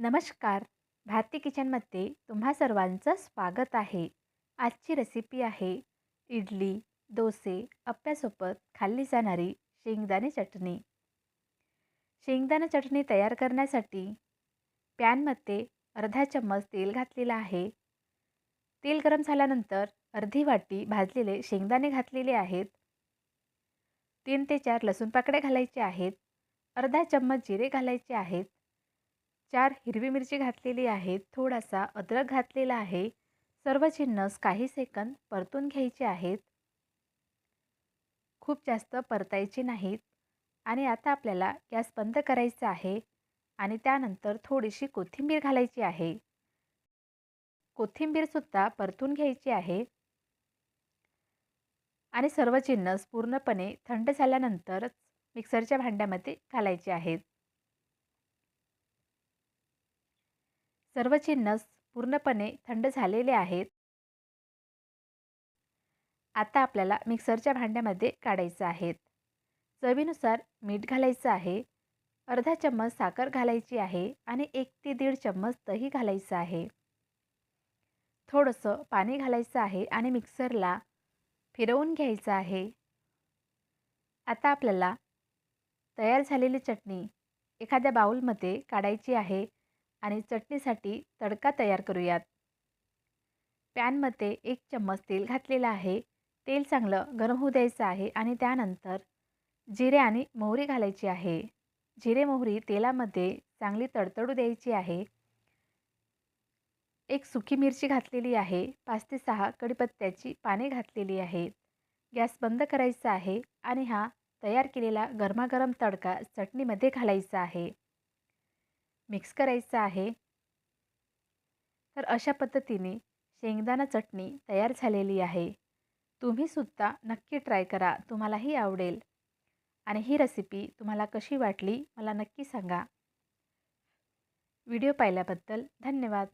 नमस्कार. भारती किचनमध्ये तुम्हा सर्वांचं स्वागत आहे. आजची रेसिपी आहे इडली डोसे अप्प्यासोबत खाल्ली जाणारी शेंगदाणे चटणी. शेंगदाणा चटणी तयार करण्यासाठी पॅनमध्ये अर्धा चम्मच तेल घातलेलं आहे. तेल गरम झाल्यानंतर अर्धी वाटी भाजलेले शेंगदाणे घातलेले आहेत. तीन ते चार लसूण पाकड्या घालायचे आहेत. अर्धा चम्मच जिरे घालायचे आहेत. चार हिरवी मिरची घातलेली आहे थोडासा अद्रक घातलेला आहे. सर्व जिन्नस काही सेकंद परतून घ्यायचे आहेत. खूप जास्त परतायचे नाहीत. आणि आता आपल्याला गॅस बंद करायचा आहे. आणि त्यानंतर थोडीशी कोथिंबीर घालायची आहे. कोथिंबीरसुद्धा परतून घ्यायची आहे. आणि सर्व जिन्नस पूर्णपणे थंड झाल्यानंतरच मिक्सरच्या भांड्यामध्ये घालायचे आहेत. सर्व जिन्नस पूर्णपणे थंड झालेले आहेत. आता आपल्याला मिक्सरच्या भांड्यामध्ये काढायचं आहेत चवीनुसार मीठ घालायचं आहे. अर्धा चम्मच साखर घालायची आहे आणि एक ते दीड चम्मच दही घालायचं आहे. थोडंसं पाणी घालायचं आहे आणि मिक्सरला फिरवून घ्यायचं आहे. आता आपल्याला तयार झालेली चटणी एखाद्या बाऊलमध्ये काढायची आहे. आणि चटणीसाठी तडका तयार करूयात. पॅनमध्ये एक चम्मच तेल घातलेलं आहे. तेल चांगलं गरम होऊ द्यायचं आहे आणि त्यानंतर जिरे आणि मोहरी घालायची आहे. जिरे मोहरी तेलामध्ये चांगली तडतडू द्यायची आहे. एक सुकी मिरची घातलेली आहे. पाच ते सहा कडीपत्त्याची पाने घातलेली आहेत गॅस बंद करायचा आहे आणि हा तयार केलेला गरमागरम तडका चटणीमध्ये घालायचा आहे. मिक्स करायचा आहे. तर अशा पद्धतीने शेंगदाणा चटणी तयार झालेली आहे. तुम्हीसुद्धा नक्की ट्राय करा. तुम्हालाही आवडेल. आणि ही रेसिपी तुम्हाला कशी वाटली मला नक्की सांगा. व्हिडिओ पाहिल्याबद्दल धन्यवाद.